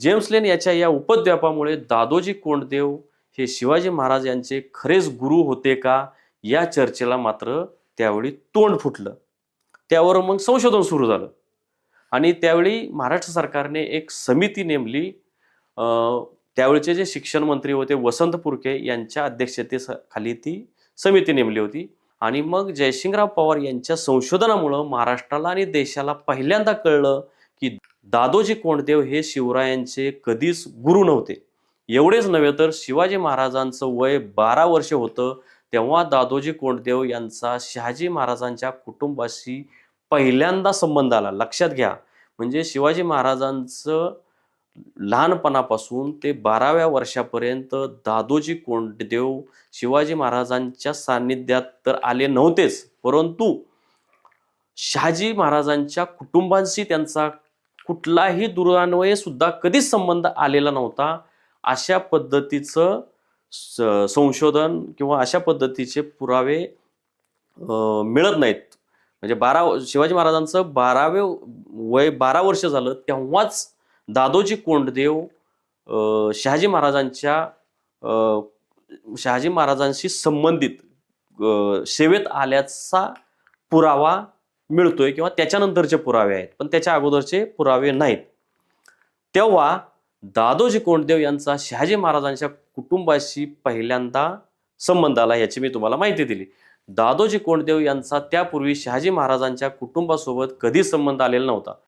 James लेन याच्या या उपद्व्यापामुळे दादोजी कोंडदेव हे शिवाजी महाराज यांचे खरेच गुरु होते का या चर्चेला मात्र त्यावेळी तोंड फुटलं. त्यावर मग संशोधन सुरू झालं. आणि त्यावेळी महाराष्ट्र सरकारने एक समिती नेमली. त्यावेळचे जे शिक्षण मंत्री होते वसंत पुरके यांच्या अध्यक्षतेखाली ती समिती नेमली होती. आणि मग जयसिंगराव पवार यांच्या संशोधनामुळं महाराष्ट्राला आणि देशाला पहिल्यांदा कळलं की दादोजी कोंडदेव हे शिवरायांचे कधीच गुरु नव्हते. एवढेच नव्हे तर शिवाजी महाराजांचं वय बारा वर्ष होतं तेव्हा दादोजी कोंडदेव यांचा शहाजी महाराजांच्या कुटुंबाशी पहिल्यांदा संबंध आला. लक्षात घ्या म्हणजे शिवाजी महाराजांचं लहानपणापासून ते बाराव्या वर्षापर्यंत दादोजी कोंडदेव शिवाजी महाराजांच्या सान्निध्यात तर आले नव्हतेच. परंतु शहाजी महाराजांच्या कुटुंबांशी त्यांचा कुठलाही दुरान्वये सुद्धा कधीच संबंध आलेला नव्हता. अशा पद्धतीचं स- संशोधन किंवा अशा पद्धतीचे पुरावे मिळत नाहीत. म्हणजे बारा शिवाजी महाराजांचं बारावे वय बारा वर्ष झालं तेव्हाच दादोजी कोंडदेव शहाजी महाराजांच्या शहाजी महाराजांशी संबंधित सेवेत आल्याचा पुरावा मिळतोय किंवा त्याच्यानंतरचे पुरावे आहेत पण त्याच्या अगोदरचे पुरावे नाहीत. तेव्हा दादोजी कोंडदेव यांचा शहाजी महाराजांच्या कुटुंबाशी पहिल्यांदा संबंध आला याची मी तुम्हाला माहिती दिली. दादोजी कोंडदेव यांचा त्यापूर्वी शहाजी महाराजांच्या कुटुंबासोबत कधी संबंध आलेला नव्हता.